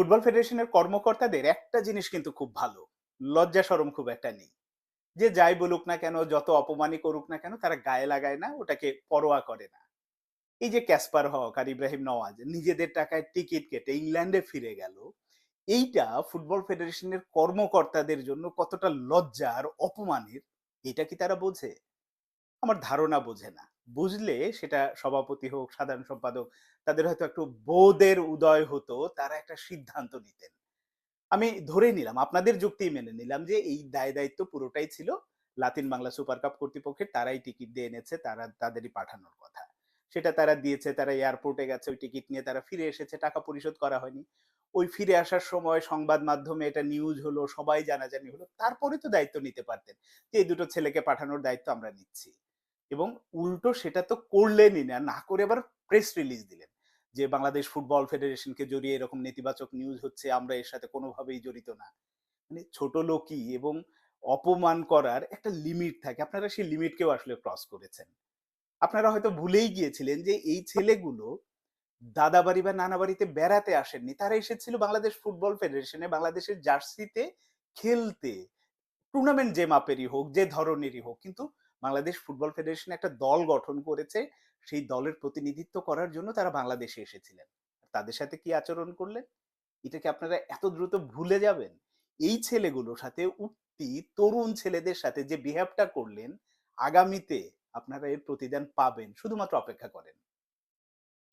Football ফেডারেশনের কর্মকর্তাদের একটা জিনিস কিন্তু খুব ভালো, লজ্জা সরম খুব একটা নেই। যে যাই বলুক না কেন, যত অপমানই করুক না কেন, তারা গায়ে লাগায় না, ওটাকে পরোয়া করে না। এই যে ক্যাসপার হক আর ইব্রাহিম নওয়াজ, নিজেদের টাকায় টিকিট কেটে ইংল্যান্ডে ফিরে গেল, এইটা ফুটবল ফেডারেশনের কর্মকর্তাদের জন্য কতটা লজ্জা আর অপমানের, এটা কি তারা বোঝে? আমার ধারণা বোঝে না। বুঝলে সেটা সভাপতি হোক, সাধারণ সম্পাদক, তাদের হয়তো একটু বোধের উদয় হতো, তারা একটা সিদ্ধান্ত নিতেন। আমি ধরে নিলাম, আপনাদের যুক্তি মেনে নিলাম যে এই দায় দায়িত্ব পুরোটাই ছিল লাতিন বাংলা সুপার কাপ কর্তৃপক্ষের, তারাই টিকিট দিয়ে এনেছে, তারা তাদেরই পাঠানোর কথা। সেটা তারা দিয়েছে, তারা এয়ারপোর্টে গেছে, ওই টিকিট নিয়ে তারা ফিরে এসেছে, টাকা পরিশোধ করা হয়নি। ওই ফিরে আসার সময় সংবাদ মাধ্যমে এটা নিউজ হলো, সবাই জানাজানি হলো, তারপরে তো দায়িত্ব নিতে পারতেন যে এই দুটো ছেলেকে পাঠানোর দায়িত্ব আমরা নিচ্ছি। এবং উল্টো সেটা তো করলেনই না না করে আবার প্রেস রিলিজ দিলেন। যে বাংলাদেশ ফুটবল ফেডারেশনকে জড়িয়ে এরকম নেতিবাচক নিউজ হচ্ছে, আমরা এর সাথে কোনোভাবেই জড়িত না। মানে ছোট লোকই এবং অপমান করার একটা লিমিট থাকে। আপনারা সেই লিমিটকেও আসলে ক্রস করেছেন। আপনারা হয়তো ভুলেই গিয়েছিলেন যে এই ছেলেগুলো দাদা বাড়ি বা নানা বাড়িতে বেড়াতে আসেননি। তারা এসেছিল বাংলাদেশ ফুটবল ফেডারেশনে বাংলাদেশের জার্সিতে খেলতে। টুর্নামেন্ট যে মাপেরই হোক, যে ধরনেরই হোক, কিন্তু বাংলাদেশ ফুটবল ফেডারেশন একটা দল গঠন করেছে। সেই দলের প্রতিনিধিত্ব করার জন্য তারা বাংলাদেশে এসেছিলেন। তাদের সাথে কি আচরণ করলেন? এটাকে আপনারা এত দ্রুত ভুলে যাবেন? এই ছেলেগুলোর সাথে উঠতি তরুণ ছেলেদের সাথে যে বিহেভটা করলেন, আগামীতে আপনারা এর প্রতিদান পাবেন, শুধুমাত্র অপেক্ষা করেন।